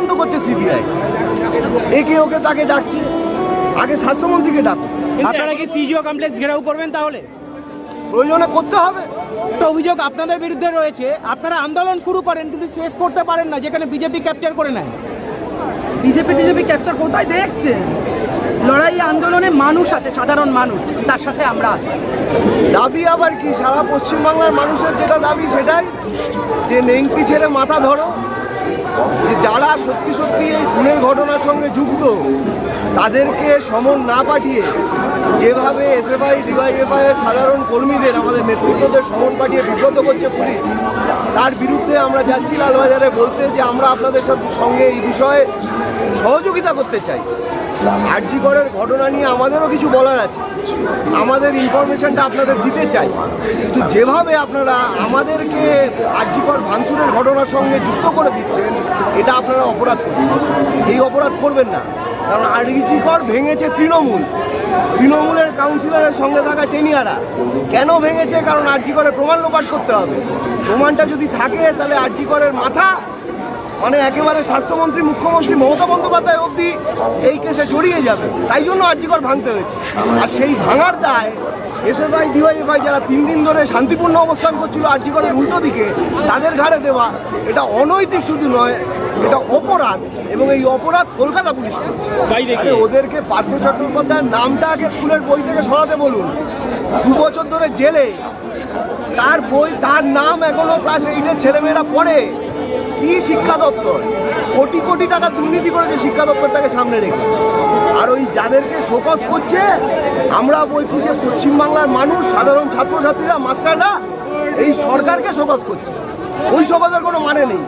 তদন্ত করছে সিবিআই। একে ওকে তাকে ডাকছে। আগে স্বাস্থ্যমন্ত্রীকে ডাকো। আপনারা কি সিজিও কমপ্লেক্স ঘেরাও করবেন তাহলে? প্রয়োজনে করতে হবে। একটা অভিযোগ আপনাদের বিরুদ্ধে রয়েছে। আপনারা আন্দোলন শুরু করেন কিন্তু শেষ করতে পারেন না যেখানে বিজেপি ক্যাপচার করে নেয়। বিজেপি টিজেপি ক্যাপচার কোথায় দেখছে? লড়াই আন্দোলনে মানুষ আছে সাধারণ মানুষ। তার সাথে আমরা আছি। দাবি আবার কি? সারা পশ্চিমবাংলার মানুষের যেটা দাবি সেটাই? যে নেংটি ছেড়ে মাথা ধরো। যে যারা সত্যি সত্যি এই খুনের ঘটনার সঙ্গে যুক্ত, তাদেরকে সমন না পাঠিয়ে যেভাবে এসএফআই, ডিওয়াইএফআই এর সাধারণ কর্মীদের, আমাদের নেতৃত্বদের সমন পাঠিয়ে বিব্রত করছে পুলিশ, তার বিরুদ্ধে আমরা যাচ্ছি লালবাজারে বলতে যে আমরা আপনাদের সঙ্গে এই বিষয়ে সহযোগিতা করতে চাই। আরজিগড়ের ঘটনা নিয়ে আমাদেরও কিছু বলার আছে। আমাদের ইনফরমেশনটা আপনাদের দিতে চাই। কিন্তু যেভাবে আপনারা আমাদেরকে আরজিগড় ভাঙচুরের ঘটনার সঙ্গে যুক্ত করে দিচ্ছেন, এটা আপনারা অপরাধ করছেন। এই অপরাধ করবেন না। কারণ আরজিগড় ভেঙেছে তৃণমূল। তৃণমূলের কাউন্সিলরের সঙ্গে থাকা টেনিয়ারা। কেন ভেঙেছে? কারণ আরজিগড়ের প্রমাণ লোপাট করতে হবে। প্রমাণটা যদি থাকে, তাহলে আরজিগড়ের মাথা মানে একেবারে স্বাস্থ্যমন্ত্রী মুখ্যমন্ত্রী মমতা বন্দ্যোপাধ্যায় অবধি এই কেসে জড়িয়ে যাবে। তাই জন্য আর্যিকর ভাঙতে হয়েছে। আর সেই ভাঙার দায় এসএফআই ডিওয়াইএফআই যারা তিন দিন ধরে শান্তিপূর্ণ অবস্থান করছিল আর্যিকরের উল্টো দিকে তাদের ঘাড়ে দেওয়া এটা অনৈতিক শুধু নয় এটা অপরাধ এবং এই অপরাধ কলকাতা পুলিশ করছে। ওদেরকে পার্থ চট্টোপাধ্যায়ের নামটা আগে স্কুলের বই থেকে সরাতে বলুন। দু বছর ধরে জেলে। তার বই তার নাম এখনও ক্লাস এইটের ছেলেমেয়েরা পড়ে। কি শিক্ষা দপ্তর? কোটি কোটি টাকা দুর্নীতি করেছে শিক্ষা দপ্তরটাকে সামনে রেখে। আর ওই যাদেরকে শোকস করছে, আমরা বলছি যে পশ্চিমবাংলার মানুষ, সাধারণ ছাত্রছাত্রীরা, মাস্টাররা, এই সরকারকে শোকস করছে। ওই শোকসের কোনো মানে নেই।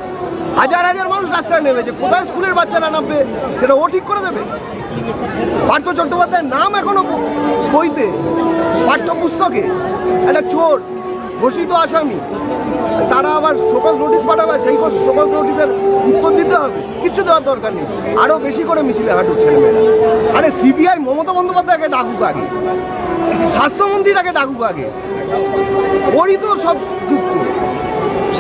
হাজার হাজার মানুষ রাস্তায় নেমেছে। কোথায় স্কুলের বাচ্চারা নামবে, সেটা ও ঠিক করে দেবে? পার্থ চট্টোপাধ্যায়ের নাম এখনও বইতে, পাঠ্যপুস্তকে, একটা চোর, ঘোষিত আসামি। তারা আবার শোকজ নোটিশ পাঠাবে সেই শোকজ নোটিশের উত্তর দিতে হবে। কিচ্ছু দেওয়ার দরকার নেই। আরও বেশি করে মিছিলে হাঁটুক ছেলেমেয়েরা। আরে সিবিআই মমতা বন্দ্যোপাধ্যায়কে ডাকুক আগে। স্বাস্থ্যমন্ত্রীটাকে ডাকুক আগে। ওরই তো সব যুক্ত।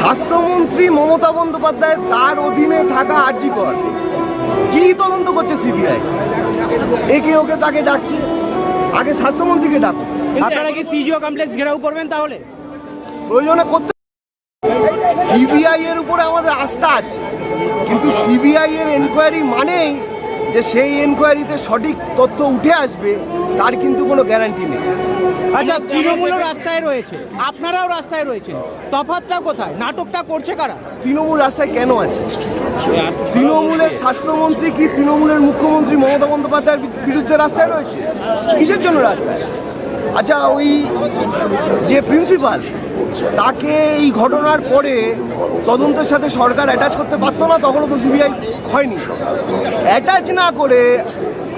স্বাস্থ্যমন্ত্রী মমতা বন্দ্যোপাধ্যায় তার অধীনে থাকা আর্জিকর কি তদন্ত করছে সিবিআই? একে ওকে তাকে ডাকছে। আগে স্বাস্থ্যমন্ত্রীকে ডাকুক। আপনারা কি সিজিও কমপ্লেক্স ঘেরাও করবেন তাহলে? প্রয়োজনে করতে সিবিআই এর উপরে আমাদের আস্থা আছে। কিন্তু সিবিআই এর এনকোয়ারি মানেই যে সেই এনকোয়ারিতে সঠিক তথ্য উঠে আসবে তার কিন্তু কোনো গ্যারান্টি নেই। আচ্ছা তৃণমূলও রাস্তায় রয়েছে। আপনারাও রাস্তায় রয়েছেন। তফাৎটা কোথায়? নাটকটা করছে কারা? তৃণমূল রাস্তায় কেন আছে? তৃণমূলের স্বাস্থ্যমন্ত্রী কি তৃণমূলের মুখ্যমন্ত্রী মমতা বন্দ্যোপাধ্যায়ের বিরুদ্ধে রাস্তায় রয়েছে? কিসের জন্য রাস্তায়? আচ্ছা ওই যে প্রিন্সিপাল তাকে এই ঘটনার পরে তদন্তের সাথে সরকার অ্যাটাচ করতে পারতো না, তখনও তো সিবিআই হয়নি। অ্যাটাচ না করে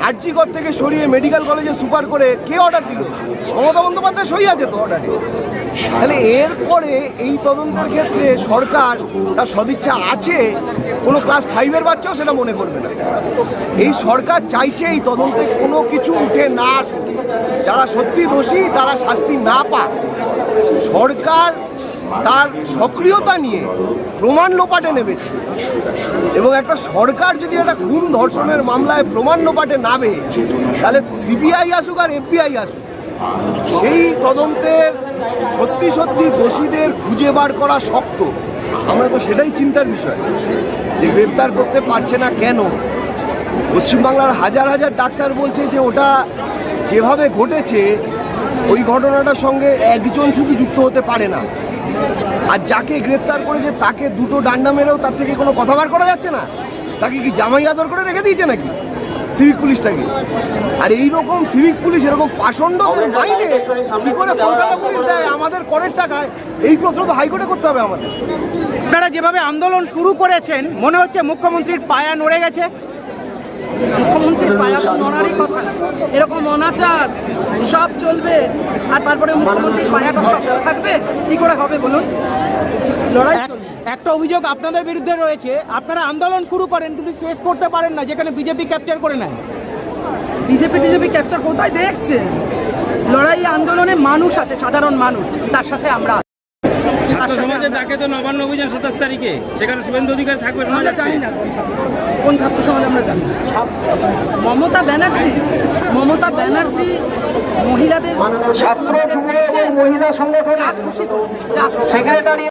আর্জিগড় থেকে সরিয়ে মেডিকেল কলেজে সুপার করে কে অর্ডার দিল? মমতা বন্দ্যোপাধ্যায় সই আছে তো অর্ডারে তাহলে এরপরে এই তদন্তের ক্ষেত্রে সরকার তার সদিচ্ছা আছে? কোনো ক্লাস ফাইভের বাচ্চাও সেটা মনে করবে না। এই সরকার চাইছে এই তদন্তে কোনো কিছু উঠে না আসুক। যারা সত্যি দোষী, তারা শাস্তি না পাক। সরকার তার সক্রিয়তা নিয়ে প্রমাণ লোপাটে নেমেছে। এবং একটা সরকার যদি একটা খুন ধর্ষণের মামলায় প্রমাণ লোপাটে নামে, তাহলে সিবিআই আসুক আর এফবিআই আসুক সেই তদন্তের সত্যি সত্যি দোষীদের খুঁজে বার করা শক্ত। আমরা তো সেটাই চিন্তার বিষয় যে গ্রেপ্তার করতে পারছে না কেন? পশ্চিমবাংলার হাজার হাজার ডাক্তার বলছে যে ওটা যেভাবে ঘটেছে, ওই ঘটনাটার সঙ্গে একজন শুধু যুক্ত হতে পারে না। আর যাকে গ্রেপ্তার করেছে তাকে দুটো ডান্ডা মেরেও তার থেকে কোনো কথা বার করা যাচ্ছে না? তাকে কি জামাই আদর করে রেখে দিয়েছে নাকি? সিভিক পুলিশটাকে আর এই রকম সিভিক পুলিশ এরকম পাষণ্ডদের মাইনে কি করে কলকাতা পুলিশ দেয়? আমাদের করের টাকায়। এই প্রশ্ন তো হাইকোর্টে করতে হবে আমাদের। আপনারা যেভাবে আন্দোলন শুরু করেছেন মনে হচ্ছে মুখ্যমন্ত্রীর পায়া নড়ে গেছে? মুখ্যমন্ত্রীর পায়া তো নড়ারই কথা এরকম অনাচার সব চলবে। আর তারপরে মুখ্যমন্ত্রীর পায়াটা শক্ত থাকবে? কি করে হবে বলুন? লড়াই একটা অভিযোগ আপনাদের বিরুদ্ধে রয়েছে। আপনারা আন্দোলন শুরু করেন কিন্তু শেষ করতে পারেন না যেখানে বিজেপি ক্যাপচার করে নেয়। বিজেপি টিজেপি ক্যাপচার কোথায় দেখছে? লড়াই আন্দোলনে মানুষ আছে সাধারণ মানুষ। তার সাথে আমরা আছি। তার সাথে সমাজের ডাকে তো নবান্ন অভিযান সাতাশ তারিখে। সেখানে শুভেন্দু অধিকারী থাকবে শোনা জানি না কোন ছাত্র সমাজ। ছাত্র আমরা জানি মমতা ব্যানার্জি মমতা ব্যানার্জি মহিলাদের ছাত্র মহিলা সংগঠন খুশি।